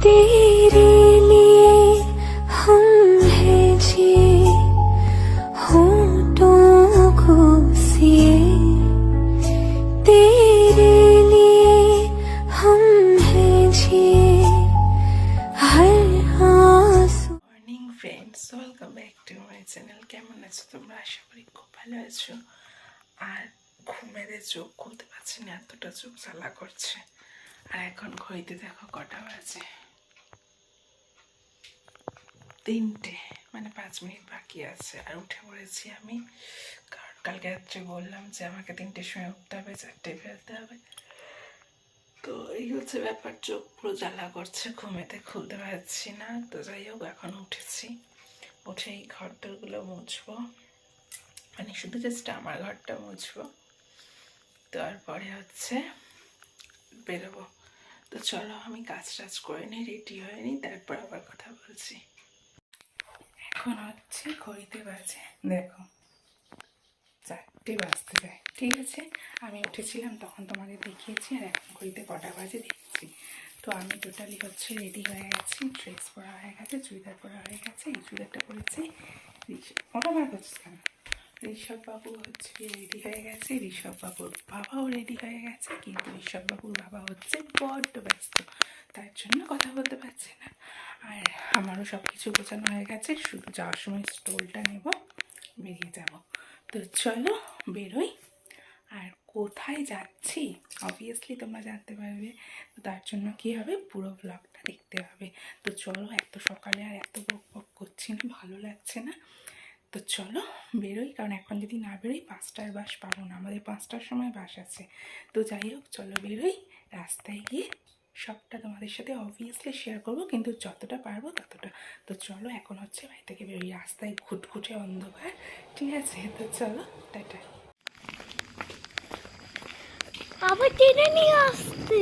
तेरे लिए हम हैं जिए होठों को सिए तेरे लिए हम हैं जिए हर आंसू morning friends welcome back to my channel কেমন আছো তোমরা আশা করি খুব ভালো আছো আর ঘুমেতে চোখ খুলতে পারছি না এতটা চোখ জ্বালা করছে আর এখন ঘড়িতে দেখো কটা বাজে তিনটে। মানে পাঁচ মিনিট বাকি আছে। আর উঠে পড়েছি আমি। কারণ কালকে রাত্রে বললাম যে আমাকে তিনটের সময় উঠতে হবে, চারটে ফেলতে হবে। তো এই হচ্ছে ব্যাপার। চোখ পুরো জ্বালা করছে, ঘুমেতে খুলতে পারছি না। তো যাই হোক, এখন উঠেছি। উঠে এই ঘর ঘরটাগুলো মুছবো। মানে শুধু জাস্ট আমার ঘরটা মুছবো। তারপরে হচ্ছে বেরোবো। তো চলো আমি কাজ টাজ করে নিই রেডি হয়ে নিই, তারপর আবার কথা বলছি। এখন হচ্ছে ঘড়িতে বাজে, দেখো। চারটে বাজতে যায়, ঠিক আছে? আমি উঠেছিলাম, তখন তোমাকে দেখিয়েছি, আর এখন ঘড়িতে কটা বাজে দেখছি। তো আমি টোটালি হচ্ছে রেডি হয়ে গেছি ড্রেস পরা হয়ে গেছে, চুড়িদার পরা হয়ে গেছে, এই চুড়িদারটা পরেছি। ওটা বার করছিস কেন? ঋষভ বাবু হচ্ছে রেডি হয়ে গেছে ঋষভ বাবুর বাবাও রেডি হয়ে গেছে, কিন্তু ঋষভ বাবুর বাবা হচ্ছে বড্ড ব্যস্ত, তার জন্য কথা বলতে পারছে না। আর আমারও সব কিছু গোছানো হয়ে গেছে, শুধু যাওয়ার সময় স্টোলটা নেব, বেরিয়ে যাব। তো চলো বেরোই। আর কোথায় যাচ্ছি? অবভিয়াসলি তোমরা জানতে পারবে, তো তার জন্য কী হবে? পুরো ব্লগটা দেখতে হবে। তো চলো, এত সকালে আর এত বক বক করছি না, ভালো লাগছে না। তো চলো বেরোই কারণ এখন যদি না বেরোই পাঁচটার বাস পাবো না আমাদের পাঁচটার সময় বাস আছে। তো যাই হোক চলো বেরোই রাস্তায় গিয়ে সবটা তোমাদের সাথে অবভিয়াসলি শেয়ার করব কিন্তু যতটা পারব ততটা। তো চলো এখন হচ্ছে বাড়ি থেকে বেরোই রাস্তায় ঘুটঘুটে অন্ধকার ঠিক আছে? তো চলো টাটা। আবার টেনে নিয়ে আসতে।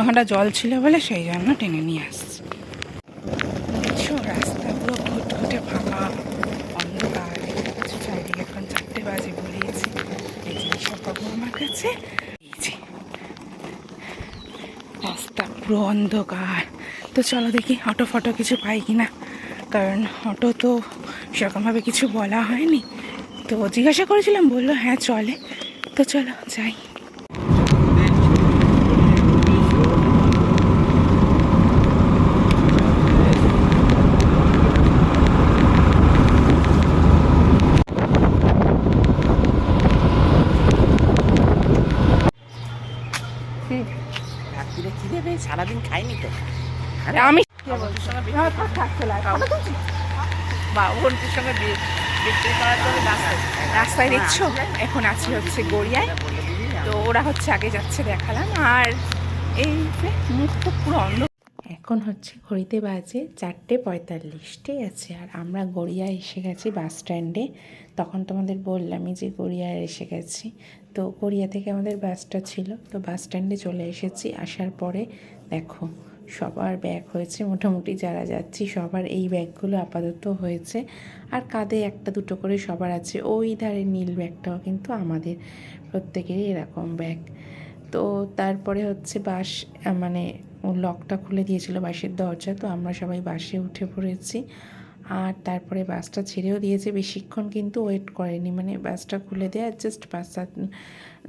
ওখানটা জল ছিল বলে সেই জন্য টেনে নিয়ে আসছি দেখছ রাস্তা পুরো ঘুটঘুটে ফাঁকা অন্ধকার দেখছ চারিদিকে এখন চারটে বাজে বলেছি এই যে সব বাবু আমার কাছে রাস্তা পুরো অন্ধকার। তো চলো দেখি অটো ফটো কিছু পাই কি না কারণ অটো তো সেরকমভাবে কিছু বলা হয়নি। তো জিজ্ঞাসা করেছিলাম, বলল হ্যাঁ চলে। তো চলো, যাই। সারাদিন খাইনি তো। আমি বন্ধুর সঙ্গে হ্যাঁ, রাস্তায় রাস্তায় দেখছ? এখন আছি হচ্ছে গড়িয়ায়। তো ওরা হচ্ছে আগে যাচ্ছে দেখালাম। আর এই মুখ তো পুরো অন্ধ এখন হচ্ছে ঘড়িতে বাজে চারটে পঁয়তাল্লিশ, ঠিক আছে? আর আমরা গড়িয়া এসে গেছি বাস স্ট্যান্ডে। তখন তোমাদের বললামই যে গড়িয়ায় এসে গেছি। তো গড়িয়া থেকে আমাদের বাসটা ছিল। তো বাস স্ট্যান্ডে চলে এসেছি। আসার পরে দেখো, সবার ব্যাগ হয়েছে। মোটামুটি যারা যাচ্ছি, সবার এই ব্যাগগুলো আপাতত হয়েছে। আর কাঁধে একটা দুটো করে সবার আছে। ওই ধারে নীল ব্যাগটাও কিন্তু আমাদের প্রত্যেকেরই এরকম ব্যাগ। তো তারপরে হচ্ছে বাস মানে ও লকটা খুলে দিয়েছিল বাসের দরজা, তো আমরা সবাই বাসে উঠে পড়েছি। আর তারপরে বাসটা ছেড়েও দিয়েছে, বেশিক্ষণ কিন্তু ওয়েট করেনি। মানে বাসটা খুলে দেওয়া জাস্ট পাঁচ সাত,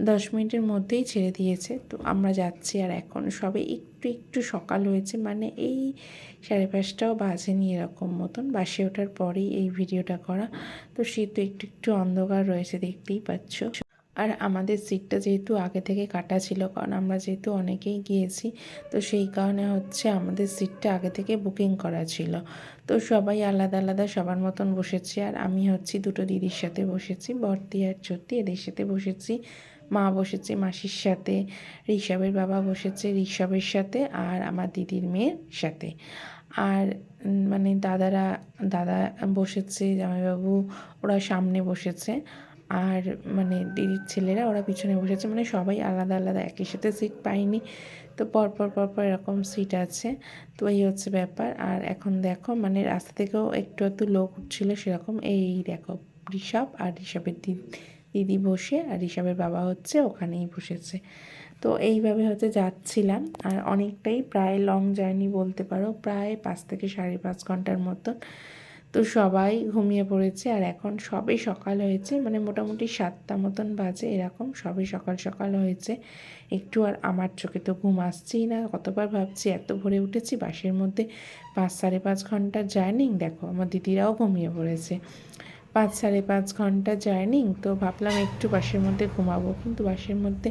দশ মিনিটের মধ্যেই ছেড়ে দিয়েছে। তো আমরা যাচ্ছি আর এখন সবে একটু একটু সকাল হয়েছে মানে এই সাড়ে পাঁচটাও বাজেনি এরকম মতন। বাসে ওঠার পরেই এই ভিডিওটা করা। তো সে তো একটু একটু অন্ধকার রয়েছে, দেখতেই পাচ্ছ। আর আমাদের সিটটা যেহেতু আগে থেকে কাটা ছিল, কারণ আমরা যেহেতু অনেকেই গিয়েছি, তো সেই কারণে হচ্ছে আমাদের সিটটা আগে থেকে বুকিং করা ছিল। তো সবাই আলাদা আলাদা সবার মতন বসেছি, আর আমি হচ্ছি দুটো দিদির সাথে বসেছি, বর্তি আর চত্তি এদের সাথে বসেছি, মা বসেছে মাসির সাথে, ঋষভের বাবা বসেছে ঋষভের সাথে, আর আমার দিদির মেয়ের সাথে। আর মানে দাদারা, দাদা বসেছে, জামাইবাবু, ওরা সামনে বসেছে। আর মানে দিদির ছেলেরা ওরা পিছনে বসেছে মানে সবাই আলাদা আলাদা, একই সাথে সিট পাইনি তো পরপর পরপর এরকম সিট আছে। তো এই হচ্ছে ব্যাপার। আর এখন দেখো মানে রাস্তা থেকেও একটু একটু লোক উঠছিল সেরকম। এই দেখো, ঋষভ আর ঋষভের দিদি দিদি বসে আর ঋষভের বাবা হচ্ছে ওখানেই বসেছে। তো এইভাবে হচ্ছে যাচ্ছিলাম। আর অনেকটাই প্রায় লং জার্নি বলতে পারো, প্রায় পাঁচ থেকে সাড়ে পাঁচ ঘণ্টার মতন। তো সবাই ঘুমিয়ে পড়েছে আর এখন সবে সকাল হয়েছে মানে মোটামুটি সাতটা মতন বাজে এরকম, সবে সকাল সকাল হয়েছে। একটু আর আমার চোখে তো ঘুম আসছেই না, কতবার ভাবছি এত ভোরে উঠেছি, বাসের মধ্যে পাঁচ সাড়ে পাঁচ ঘণ্টা জার্নিং, দেখো আমার দিদিরাও ঘুমিয়ে পড়েছে। পাঁচ সাড়ে পাঁচ ঘণ্টা জার্নিং, তো ভাবলাম একটু বাসের মধ্যে ঘুমাবো, কিন্তু বাসের মধ্যে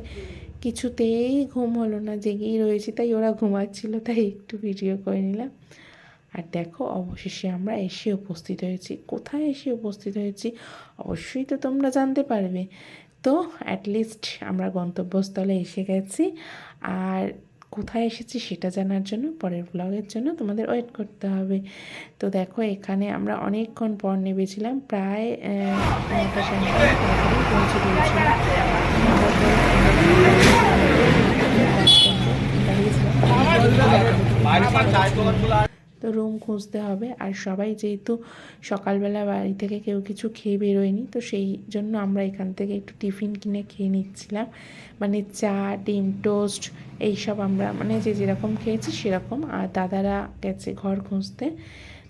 কিছুতেই ঘুম হলো না, জেগেই রয়েছি, তাই ওরা ঘুমাচ্ছিল, তাই একটু ভিডিও করে নিলাম। আর দেখো, অবশেষে আমরা এসে উপস্থিত হয়েছি। কোথায় এসে উপস্থিত হয়েছি? অবশ্যই তো তোমরা জানতে পারবে। তো অ্যাটলিস্ট আমরা গন্তব্যস্থলে এসে গেছি। আর কোথায় এসেছি সেটা জানার জন্য পরের ব্লগের জন্য তোমাদের ওয়েট করতে হবে। তো দেখো, এখানে আমরা অনেকক্ষণ পর নেমেছিলাম। প্রায় পৌঁছে গিয়েছিলাম। রুম খুঁজতে হবে। আর সবাই যেহেতু সকালবেলা বাড়ি থেকে কেউ কিছু খেয়ে বেরোয়নি, তো সেই জন্য আমরা এখান থেকে একটু টিফিন কিনে খেয়ে নিচ্ছিলাম। মানে চা, ডিম, টোস্ট এইসব আমরা মানে যে যেরকম খেয়েছি সেরকম। আর দাদারা গেছে ঘর খুঁজতে।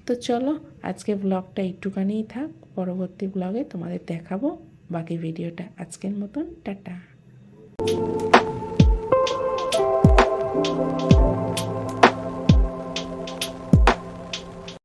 তো চলো, আজকে ব্লগটা একটুখানিই থাক। পরবর্তী ব্লগে তোমাদের দেখাবো। বাকি ভিডিওটা আজকের মতন, টাটা।